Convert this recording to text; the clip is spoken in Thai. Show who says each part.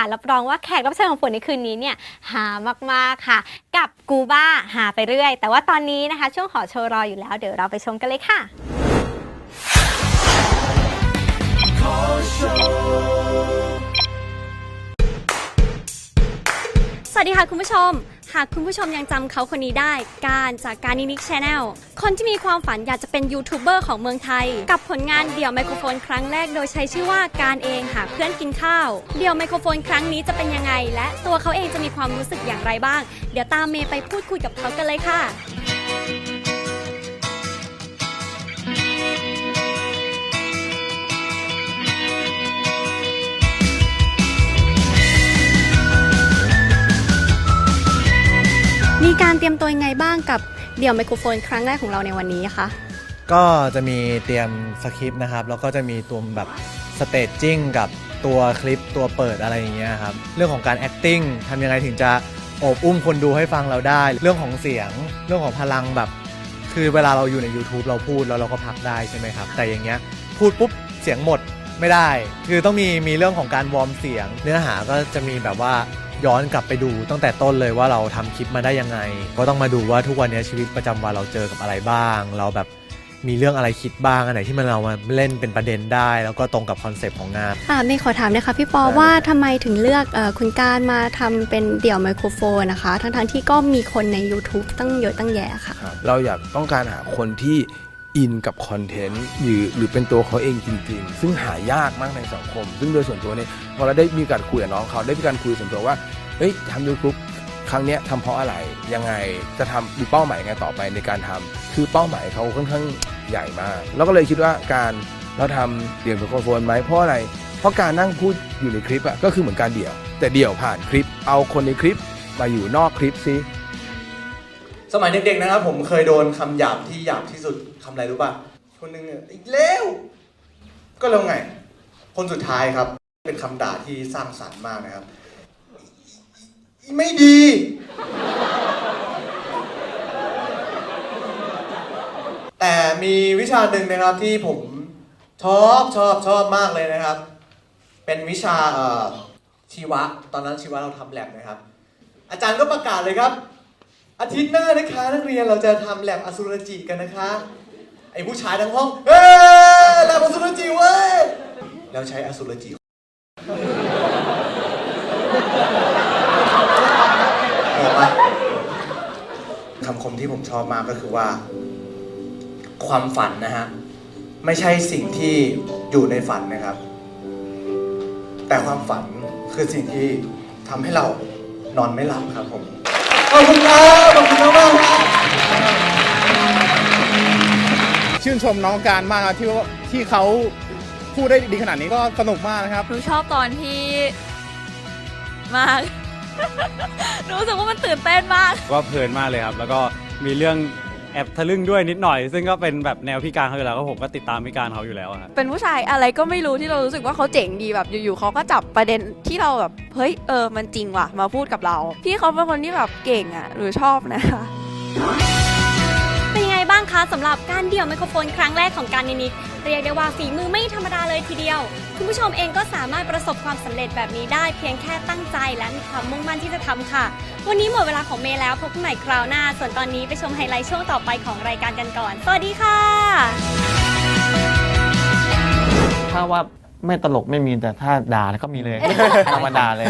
Speaker 1: ค่ะรับรองว่าแขกรับเชิญของฝนในคืนนี้เนี่ยหามากๆค่ะ กับกูบ้าหาไปเรื่อย แต่ว่าตอนนี้นะคะ ช่วงขอโชว์รออยู่แล้ว เดี๋ยวเราไปชมกันเลยค่ะ สวัสดีค่ะคุณผู้ชม หากคุณผู้ชมยังจำเขาคนนี้ได้ การจากการนินิกชาแนลคนที่มีความฝันอยากจะเป็นยูทูบเบอร์ของเมืองไทย กับผลงานเดี่ยวไมโครโฟนครั้งแรกโดยใช้ชื่อว่าการเองหาเพื่อนกินข้าว เดี่ยวไมโครโฟนครั้งนี้จะเป็นยังไง และตัวเขาเองจะมีความรู้สึกอย่างไรบ้าง เดี๋ยวตามเมย์ไปพูดคุยกับเขากันเลยค่ะ มีการเตรียมตัวยังไงบ้างกับเดี่ยวไมโครโฟนครั้งแรกของเราในวันนี้คะ
Speaker 2: ก็จะมีเตรียมสคริปต์นะครับ แล้วก็จะมีตัวแบบสเตจจิ้งกับตัวคลิปตัวเปิดอะไรอย่างเงี้ยครับ เรื่องของการ acting ทำยังไงถึงจะโอบอุ้มคนดูให้ฟังเราได้ เรื่องของเสียง เรื่องของพลังแบบ คือเวลาเราอยู่ใน YouTube เราพูดแล้วเราก็พักได้ใช่ไหมครับ แต่อย่างเงี้ยพูดปุ๊บเสียงหมดไม่ได้ คือต้องมีมีเรื่องของการวอร์มเสียง เนื้อหาก็จะมีแบบว่า ย้อนกลับไปดูตั้งแต่ต้นเลยว่าเราทำคลิปมาได้ยังไง ก็ต้องมาดูว่าทุกวันนี้ชีวิตประจำวันเราเจอกับอะไรบ้าง เราแบบมีเรื่องอะไรคิดบ้างอันไหนที่มันเรามาเล่นเป็นประเด็นได้ แล้วก็ตรงกับคอนเซปต์ของงาน
Speaker 1: อ่าเมย์ขอถามนะคะพี่ปอ
Speaker 2: ได้
Speaker 1: ว่าทำไมถึงเลือกเออคุณการมาทำเป็นเดี่ยวไมโครโฟนนะคะ ทั้งๆที่ก็มีคนใน YouTube ตั้งเยอะตั้งแยะค่ะ
Speaker 3: ครับเราอยากต้องการหาคนที่ อินกับคอนเทนต์หรือหรือเป็นตัวเขาเองจริง ๆ ซึ่งหายากมากในสังคม ซึ่งโดยส่วนตัวเนี่ยพอเราได้มีการคุยกับน้องเขาได้มีการคุยส่วนตัวว่าเฮ้ยทำยูทูบครั้งเนี้ยทำเพราะอะไรยังไงจะทำมีเป้าหมายไงต่อไปในการทำคือเป้าหมายเขาค่อนข้างใหญ่มาก แล้วก็เลยคิดว่าการเราทำเดี่ยวไมโครโฟนไหมเพราะอะไร เพราะการนั่งพูดอยู่ในคลิปอะก็คือเหมือนการเดี่ยว แต่เดี่ยวผ่านคลิป เอาคนในคลิปมาอยู่นอกคลิปซิ
Speaker 2: สมัยเด็กๆนะครับผมเคยโดนคำหยาบที่หยาบที่สุดคำอะไรรู้ป่ะ คนหนึงอะอีกแล้ว ก็แล้วไง คนสุดท้ายครับ เป็นคำด่าที่สร้างสรรค์มากนะครับอีไม่ดี แต่มีวิชาหนึ่งนะครับที่ผมชอบชอบชอบมากเลยนะครับ เป็นวิชาเอ่อชีวะ ตอนนั้นชีวะเราทำแลบนะครับ อาจารย์ก็ประกาศเลยครับ อาทิตย์หน้านะคะ นักเรียนเราจะทำแลบอสุรจิกันนะคะ ไอ้ผู้ชายทั้งห้องเฮ้ยแลบอสุรจิเว้ยแล้วใช้อสุรจิเห็นปะคำคมที่ผมชอบมากก็คือว่า ความฝันนะฮะ ไม่ใช่สิ่งที่อยู่ในฝันนะครับ แต่ความฝันคือสิ่งที่ทำให้เรานอนไม่หลับครับผม ขอบคุณครับ ขอบคุณมากๆครับ
Speaker 4: ชื่นชมน้องการมากครับที่ว่าที่เขาพูดได้ดีขนาดนี้ก็สนุกมากนะครับ
Speaker 5: หนูชอบตอนที่มาก หนูรู้สึกว่ามันตื่นเต้นมาก
Speaker 6: ก็เพลินมากเลยครับ แล้วก็มีเรื่อง แอบทะลึ่งด้วยนิดหน่อย ซึ่งก็เป็นแบบแนวพี่การเขาอยู่แล้วก็ผมก็ติดตามพี่การเขาอยู่แล้วอะครับ
Speaker 5: เป็นผู้ชายอะไรก็ไม่รู้ที่เรารู้สึกว่าเขาเจ๋งดีแบบอยู่ๆเขาก็จับประเด็นที่เราแบบเฮ้ยเออมันจริงว่ะมาพูดกับเรา พี่เขาเป็นคนที่แบบเก่งอะหรือชอบนะคะ
Speaker 1: ยังไงบ้างคะสำหรับการเดี่ยวไมโครโฟนครั้งแรกของการนินิกเรียกได้ว่าฝีมือไม่ธรรมดาเลยทีเดียว คุณผู้ชมเองก็สามารถประสบความสำเร็จแบบนี้ได้เพียงแค่ตั้งใจและมีความมุ่งมั่นที่จะทำค่ะ วันนี้หมดเวลาของเมย์แล้วพบกันใหม่คราวหน้า ส่วนตอนนี้ไปชมไฮไลท์ช่วงต่อไปของรายการกันก่อน สวัสดีค่ะ
Speaker 7: ถ้าว่าไม่ตลกไม่มีแต่ถ้าด่าแล้วก็มีเลยธรรมดาเลย